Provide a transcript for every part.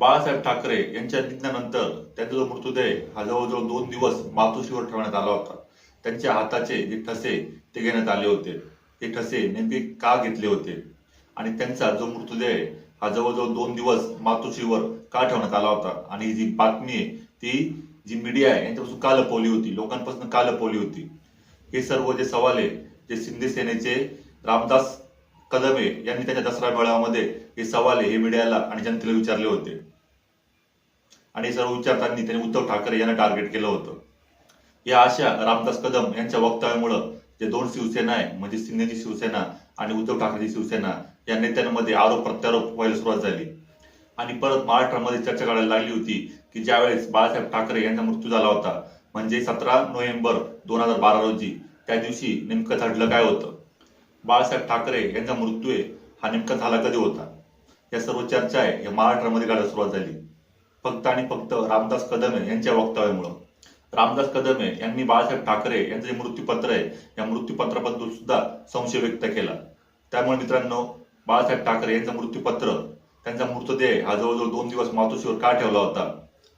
बाळासाहेब ठाकरे यांच्या निधनानंतर त्यांचा जो मृतदेह हा जवळजवळ दोन दिवस मातोश्रीवर ठेवण्यात आला होता. त्यांच्या हाताचे जे ठसे ते घेण्यात आले होते. हे ठसे नेमके का घेतले होते? आणि त्यांचा जो मृतदेह हा जवळजवळ दोन दिवस मातोश्रीवर का ठेवण्यात आला होता? आणि ही जी बातमी आहे ती जी मीडिया आहे यांच्यापासून का लपवली होती? लोकांपासून का लपवली होती? हे सर्व जे सवाल आहे जे शिंदे सेनेचे रामदास कदमे यांनी त्यांच्या दसरा मेळाव्यामध्ये हे सवाल हे मीडियाला आणि जनतेला विचारले होते. आणि सर्व विचारताना त्यांनी उद्धव ठाकरे यांना टार्गेट केलं होतं. या अशा रामदास कदम यांच्या वक्तव्यामुळं जे दोन शिवसेना आहे म्हणजे शिंदेची शिवसेना आणि उद्धव ठाकरेची शिवसेना या नेत्यांमध्ये आरोप प्रत्यारोप व्हायला सुरुवात झाली. आणि परत महाराष्ट्रामध्ये चर्चा करायला लागली होती की ज्यावेळेस बाळासाहेब ठाकरे यांचा मृत्यू झाला होता म्हणजे सतरा नोव्हेंबर दोन हजार बारा रोजी त्या दिवशी नेमकं घडलं काय होतं. बाळासाहेब ठाकरे यांचा मृत्यू आहे हा नेमका झाला कधी होता? या सर्व चर्चा आहे या महाराष्ट्रामध्ये काढायला सुरुवात झाली. फक्त आणि फक्त रामदास कदमे यांच्या वक्तव्यामुळं. रामदास कदमे यांनी बाळासाहेब ठाकरे यांचं जे मृत्यूपत्र आहे या मृत्यूपत्राबद्दल सुद्धा संशय व्यक्त केला. त्यामुळे मित्रांनो बाळासाहेब ठाकरे यांचं मृत्यूपत्र त्यांचा मृतदेह हा जवळजवळ दोन दिवस मातोश्रीवर का ठेवला होता?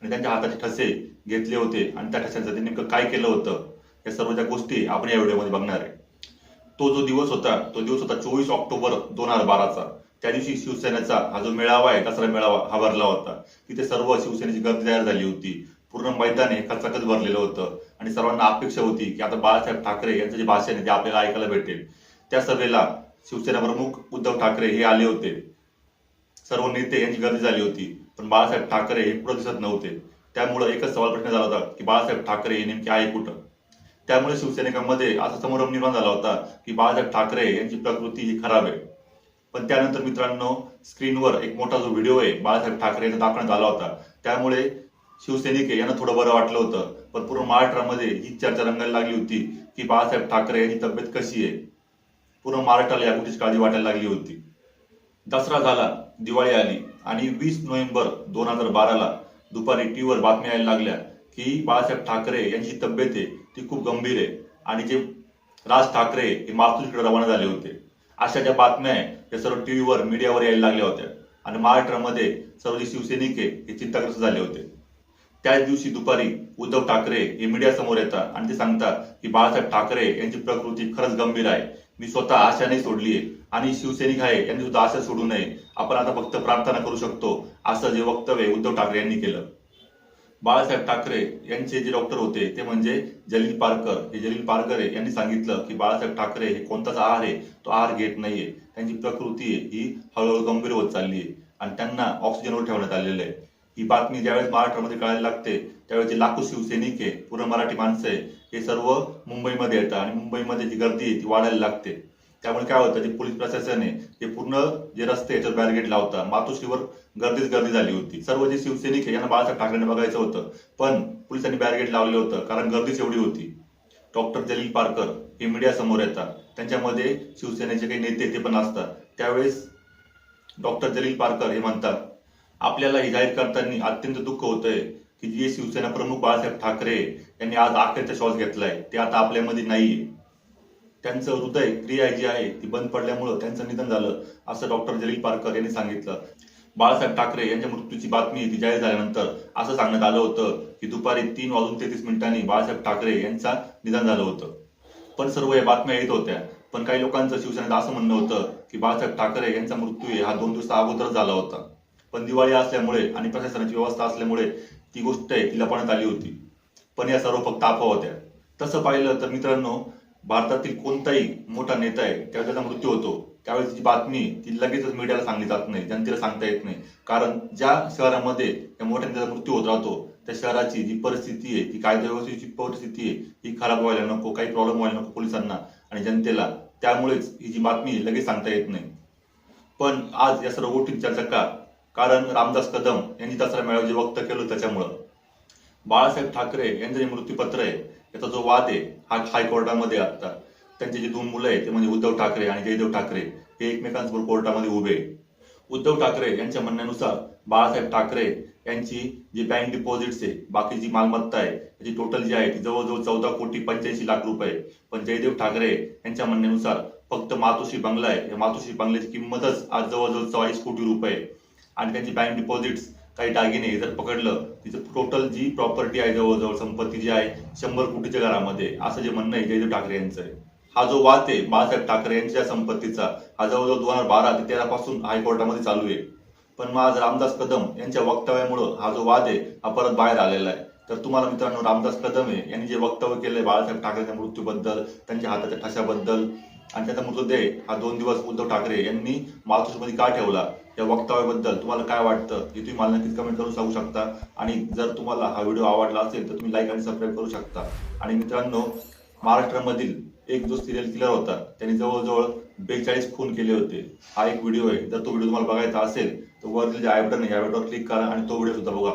आणि त्यांच्या हाताचे ठसे घेतले होते आणि त्या ठशांचं ते नेमकं काय केलं होतं? या सर्व ज्या गोष्टी आपण या व्हिडिओमध्ये बघणार आहे. तो जो दिवस होता तो दिवस होता चोवीस ऑक्टोबर दोन हजार बाराचा. त्या दिवशी शिवसेनेचा हा जो मेळावा आहे कचरा मेळावा हा भरला होता. तिथे सर्व शिवसेनेची गर्दी तयार झाली होती. पूर्ण मैदान हे कचकच भरलेलं होतं. आणि सर्वांना अपेक्षा होती की आता बाळासाहेब ठाकरे यांचं जे भाषण आहे ते आपल्याला ऐकायला भेटेल. त्या सभेला शिवसेना प्रमुख उद्धव ठाकरे हे आले होते. सर्व नेते यांची गर्दी झाली होती. पण बाळासाहेब ठाकरे हे पुढे दिसत नव्हते. त्यामुळे एकच सवाल प्रश्न झाला होता की बाळासाहेब ठाकरे हे नेमके आहे कुठं? त्यामुळे शिवसैनिकांमध्ये असा समोरम निर्माण झाला होता की बाळासाहेब ठाकरे यांची प्रकृती ही खराब आहे. पण त्यानंतर मित्रांनो स्क्रीनवर एक मोठा जो व्हिडिओ आहे बाळासाहेब ठाकरे यांचा दाखवण्यात आला होता. त्यामुळे शिवसैनिक यांना थोडं बरं वाटलं होतं पण पूर्ण महाराष्ट्रामध्ये ही चर्चा रंगायला लागली होती की बाळासाहेब ठाकरे यांची तब्येत कशी आहे. पूर्ण महाराष्ट्राला या गोष्टीची काळजी वाटायला लागली होती. दसरा झाला दिवाळी आली आणि वीस नोव्हेंबर दोन हजार बाराला दुपारी टीव्हीवर बातम्या यायला लागल्या की बाळासाहेब ठाकरे यांची तब्येत आहे. ती खूप गंभीर आहे. आणि जे राज ठाकरे हे मातोश्रीकडे रवाना झाले होते. अशा ज्या बातम्या आहे. त्या सर्व टीव्हीवर मीडियावर यायला लागल्या होत्या. आणि महाराष्ट्रामध्ये सर्व जे शिवसैनिक आहे हे चिंताग्रस्त झाले होते. त्याच दिवशी दुपारी उद्धव ठाकरे हे मीडिया समोर येतात आणि ते सांगतात की बाळासाहेब ठाकरे यांची प्रकृती खरंच गंभीर आहे. मी स्वतः आशा नाही सोडली आहे. आणि शिवसैनिक आहे यांनी सुद्धा आशा सोडू नये. आपण आता फक्त प्रार्थना करू शकतो असं जे वक्तव्य उद्धव ठाकरे यांनी केलं. बाळासाहेब ठाकरे यांचे जे डॉक्टर होते ते म्हणजे जलील पारकर. हे जलील पारकरे यांनी सांगितलं की बाळासाहेब ठाकरे हे कोणताच आहार आहे? तो आहार घेत नाहीये. त्यांची प्रकृती आहे. ही हळूहळू गंभीर होत चालली आहे. आणि त्यांना ऑक्सिजनवर ठेवण्यात आलेलं आहे. ही बातमी ज्यावेळेस महाराष्ट्रामध्ये कळायला लागते त्यावेळेस जे लाखो शिवसैनिक आहे पूर्ण मराठी माणसं आहे हे सर्व मुंबईमध्ये येतात. आणि मुंबईमध्ये जी गर्दी आहे ती वाढायला लागते. त्यामुळे काय होतं जे पोलीस प्रशासनाने हे पूर्ण जे रस्ते याच्यावर बॅरिगेट लावता मातोश्रीवर गर्दीच गर्दी झाली होती. सर्व जे शिवसैनिक आहे यांना बाळासाहेब ठाकरेंना बघायचं होतं. पण पोलिसांनी बॅरिगेट लावलेलं होतं कारण गर्दीच एवढी होती. डॉक्टर जलील पारकर हे मीडिया समोर येतात. त्यांच्यामध्ये शिवसेनेचे काही नेते ते पण असतात. त्यावेळेस डॉक्टर जलील पारकर हे म्हणतात आपल्याला हे जाहीर करताना अत्यंत दुःख होतंय की जे शिवसेना प्रमुख बाळासाहेब ठाकरे यांनी आज अखेरचा श्वास घेतलाय. ते आता आपल्यामध्ये नाहीये. त्यांचं हृदय क्रिया जी आहे ती बंद पडल्यामुळं त्यांचं निधन झालं असं डॉक्टर जलील पारकर यांनी सांगितलं. बाळासाहेब ठाकरे यांच्या मृत्यूची बातमी ती जाहीर झाल्यानंतर असं सांगण्यात आलं होतं की दुपारी तीन वाजून तेहतीस मिनिटांनी बाळासाहेब ठाकरे यांचा निधन झालं होतं. पण सर्व या बातम्या येत होत्या. पण काही लोकांचं शिवसेनेचं असं म्हणणं होतं की बाळासाहेब ठाकरे यांचा मृत्यू हा दोन दिवसा अगोदर झाला होता. पण दिवाळी असल्यामुळे आणि प्रशासनाची व्यवस्था असल्यामुळे ती गोष्ट आहे ती लपवण्यात आली होती. पण या सर्व फक्त अफवा होत्या. तसं पाहिलं तर मित्रांनो भारतातील कोणताही मोठा नेता आहे त्यावेळेस त्याचा मृत्यू होतो. त्यावेळेस ती बातमी ती लगेचच मीडियाला सांगली जात नाही जनतेला सांगता येत नाही. कारण ज्या शहरामध्ये त्या मोठ्या नेत्याचा मृत्यू होत राहतो त्या शहराची जी परिस्थिती आहे ती कायदा व्यवस्थेची परिस्थिती आहे ही खराब व्हायला नको काही प्रॉब्लेम व्हायला नको पोलिसांना आणि जनतेला. त्यामुळेच ही जी बातमी लगेच सांगता येत नाही. पण आज या सर्व गोष्टी चर्चा का कारण रामदास कदम यांनी दसरा मेळावा जे वक्त केलं त्याच्यामुळं. बाळासाहेब ठाकरे यांचं जे मृत्यूपत्र आहे याचा जो वाद आहे हा हायकोर्टामध्ये आता. त्यांचे जे दोन मुलं आहेत ते म्हणजे उद्धव ठाकरे आणि जयदेव ठाकरे हे एकमेकांसमोर कोर्टामध्ये उभे आहे. उद्धव ठाकरे यांच्या म्हणण्यानुसार बाळासाहेब ठाकरे यांची जी बँक डिपॉझिट्स आहे बाकी जी मालमत्ता आहे त्याची टोटल जी आहे ती जवळजवळ चौदा कोटी पंच्याऐंशी लाख रुपये पण जयदेव ठाकरे यांच्या म्हणण्यानुसार फक्त मातोश्री बंगला आहे. या मातोश्री बंगल्याची किंमतच आज जवळजवळ चाळीस कोटी रुपये आणि त्यांची बँक डिपॉझिट्स काही दागिने जर पकडलं तिचं टोटल जी प्रॉपर्टी आहे जवळजवळ संपत्ती जी आहे शंभर कोटीच्या घरामध्ये असं जे म्हणणं आहे जयदेव ठाकरे यांचं आहे. हा जो वाद आहे बाळासाहेब ठाकरे यांच्या संपत्तीचा हा जवळजवळ दोन हजार बारा ते तेरापासून हायकोर्टामध्ये चालू आहे. पण मग आज रामदास कदम यांच्या वक्तव्यामुळं हा जो वाद आहे हा परत बाहेर आलेला आहे. तर तुम्हाला मित्रांनो रामदास कदम आहे यांनी जे वक्तव्य केलंय बाळासाहेब ठाकरेंच्या मृत्यूबद्दल त्यांच्या हाताच्या ठशाबद्दल आणि त्याचा मृतदेह हा दोन दिवस उद्धव ठाकरे यांनी मातृश्रीमध्ये का ठेवला? या वक्तव्याबद्दल तुम्हाला काय वाटतं हे तुम्ही मला नक्कीच कमेंट करून सांगू शकता. आणि जर तुम्हाला हा व्हिडिओ आवडला असेल तर तुम्ही लाईक आणि सबस्क्राईब करू शकता. आणि मित्रांनो महाराष्ट्रामधील एक जो सिरियल किलर होता त्यांनी जवळजवळ बेचाळीस खून केले होते. हा एक व्हिडिओ आहे. जर तो व्हिडिओ तुम्हाला बघायचा असेल तर वरती जे आय बटन आहे या बटनवर क्लिक करा आणि तो व्हिडिओ सुद्धा बघा.